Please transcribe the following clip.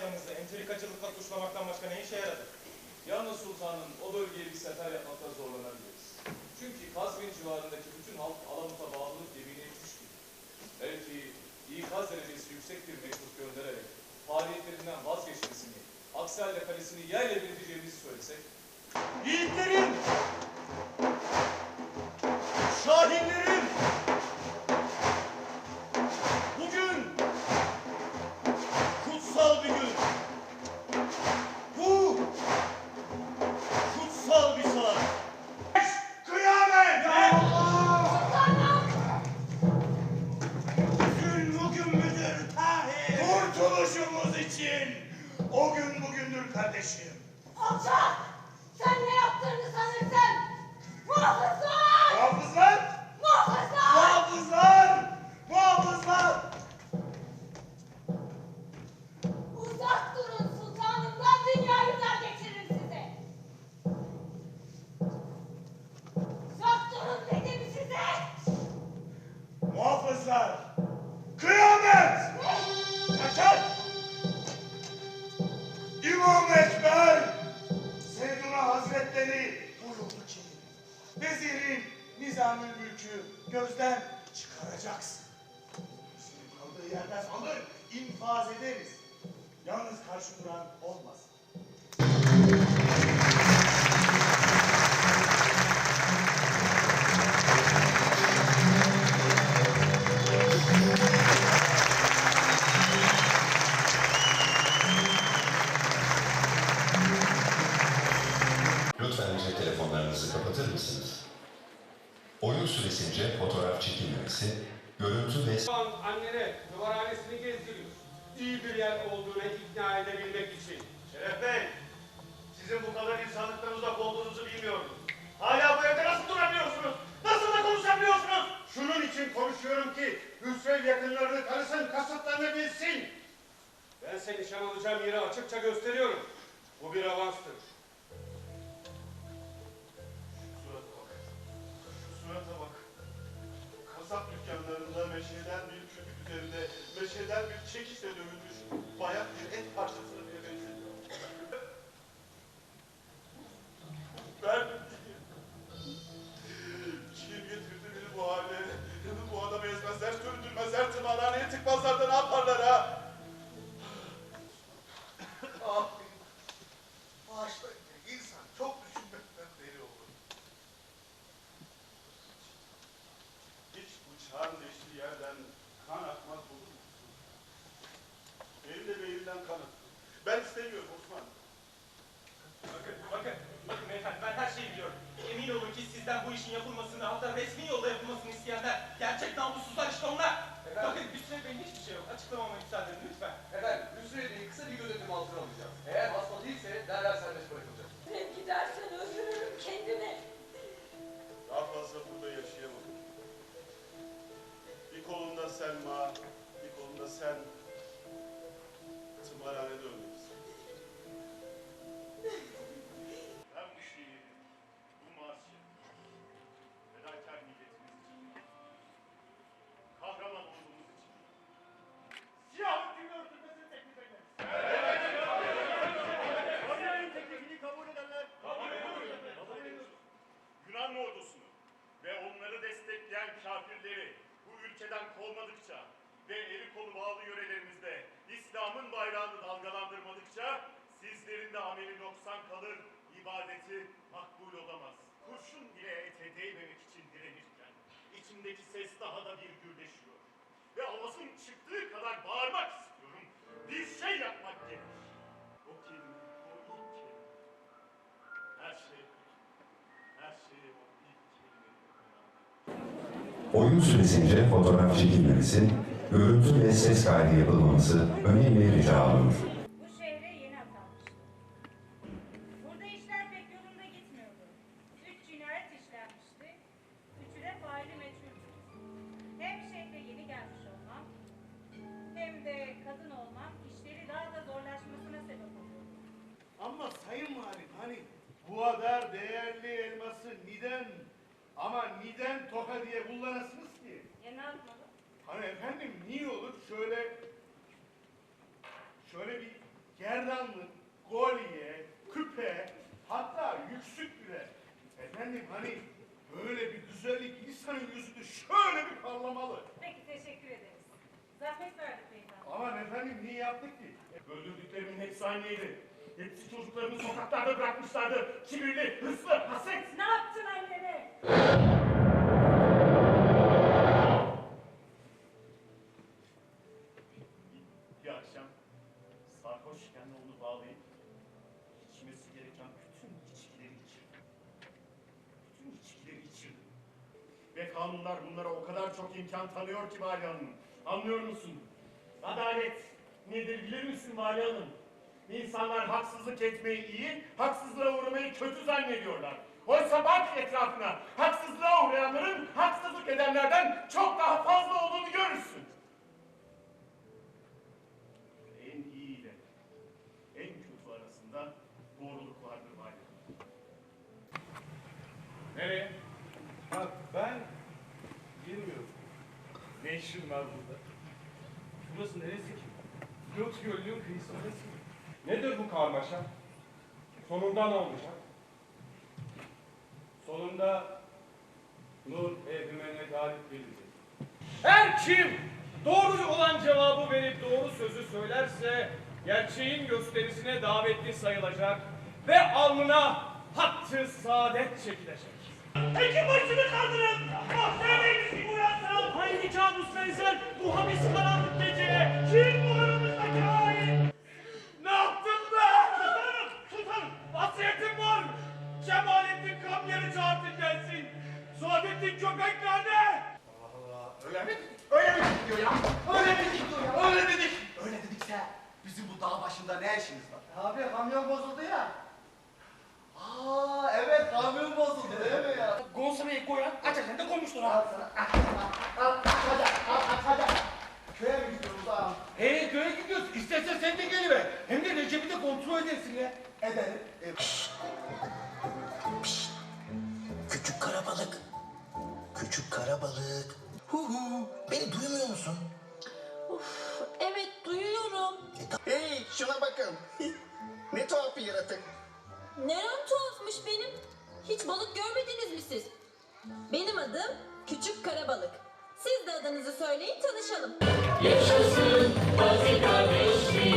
ayaklarınızı entrikacılıkla suçlamaktan başka ne işe yaradı? Yalnız sultanın o bölgeye bir sefer yapmakta zorlanabiliriz. Çünkü Kazvin civarındaki bütün halk Alamut'a bağlılık gemine düşmüştür. Belki ikaz derecesi yüksek bir mektup göndererek faaliyetlerinden vazgeçmesini, aksi halde kalesini yerle bir edeceğimizi söylesek, Yiğitlerim! Kurtuluşumuz için o gün bugündür kardeşim. Alçak! Sen ne yaptığını sanırsın? Muhafızlar! Muhafızlar! Muhafızlar! Muhafızlar! Muhafızlar! Uzak nizami mülkü gözden çıkaracaksın. Senin kaldığı yerden alır, infaz ederiz. Yalnız karşı duran olmaz. Lütfen cep telefonlarınızı kapatır mısınız? Oyun süresince fotoğraf çekilmemesi, görüntü ve Şu an annene tımarhanesini gezdiriyor. İyi bir yer olduğuna ikna edebilmek için. Şeref Bey, meşeden bir küpük üzerinde meşeden bir çekişle dövülmüş bayat bir et parçasına sizden bu işin yapılmasını hatta resmi yolda yapılmasını isteyenler gerçek namussuzlar işte onlar. Bakın Hüsrev Bey'in hiçbir şey yok. Açıklamama müsaade edin ordusunu ve onları destekleyen kafirleri bu ülkeden kovmadıkça ve eli kolu bağlı yörelerimizde İslam'ın bayrağını dalgalandırmadıkça sizlerin de ameli noksan kalır, ibadeti makbul olamaz. Kurşun bile ete değmemek için direnirken içimdeki ses daha da bir gürleşiyor. Ve avazım çıktığı kadar bağırmak istiyorum. Bir şey yapmak gerek. O kelime, o ilk kelime. Her şey, oyun süresince fotoğraf çekilmemesi, görüntü ve ses kaydı yapılmaması önemli rica olunur. yapmadım. Hani efendim niye olur? Şöyle şöyle bir gerdanlık, golye, küpe, hatta yüksük bile. Efendim hani böyle bir güzellik insanın yüzünü şöyle bir parlamalı. Peki teşekkür ederiz. Zahmet verdik beyefendi. Aman efendim niye yaptık ki? Öldürdüklerimin hepsi aynıydı. Hepsi çocuklarını sokaklarda bırakmışlardı. Kibirli, hırslı, haset. Ne yaptın Ali? Sarhoşken onu bağlayıp içmesi gereken bütün içkileri içirdim. Bütün içkileri içirdim. Ve kanunlar bunlara o kadar çok imkan tanıyor ki Vali Hanım. Anlıyor musun? Adalet nedir bilir misin Vali Hanım? İnsanlar haksızlık etmeyi iyi, haksızlığa uğramayı kötü zannediyorlar. Oysa bak etrafına, haksızlığa uğrayanların haksızlık edenlerden çok daha fazla olduğunu görürsün. Var burada? Burası neresi ki? Yok Gölü'nün kıyısı orası. Nedir bu karmaşa? Sonunda ne olacak? Sonunda Nur Ehdümen'e galip gelecek. Her kim doğru olan cevabı verip doğru sözü söylerse gerçeğin gösterisine davetli sayılacak ve alnına hattı saadet çekilecek. Peki başını kaldırın. Mahzene gibi uyansın. Hangi kabus benzer bu habis karanlık geceye? Kim bu aramızdaki hain? Ne yaptın be? Sultanım, sultanım. Vasiyetim var. Cemalettin Kamyer'i çağırtın gelsin. Saadettin köpek nerede? Öyle mi? Öyle mi diyor ya? Öyle mi diyor ya? Öyle dedik. Öyle dedikse bizim bu dağ başında ne işimiz var? Abi kamyon bozuldu ya. Aa evet kamyon bozuldu değil mi ya? Gonzalo'yu koyan açarken de koymuştur Al sana. Al, al, aç hadi, al, aç hadi. Köye mi gidiyoruz ağam? Hey köye gidiyoruz. İstersen sen de geliver. Hem de Recep'i de kontrol edersin ya. Edelim. E, Küçük karabalık. Küçük karabalık. Hu hu. Beni duymuyor musun? Uf, evet duyuyorum. Hey şuna bakın. ne tuhaf bir yaratık. Neren tuhafmış benim. Hiç balık görmediniz mi siz? Benim adım Küçük Karabalık. Siz de adınızı söyleyin tanışalım. Yaşasın Bazı Kardeşliği.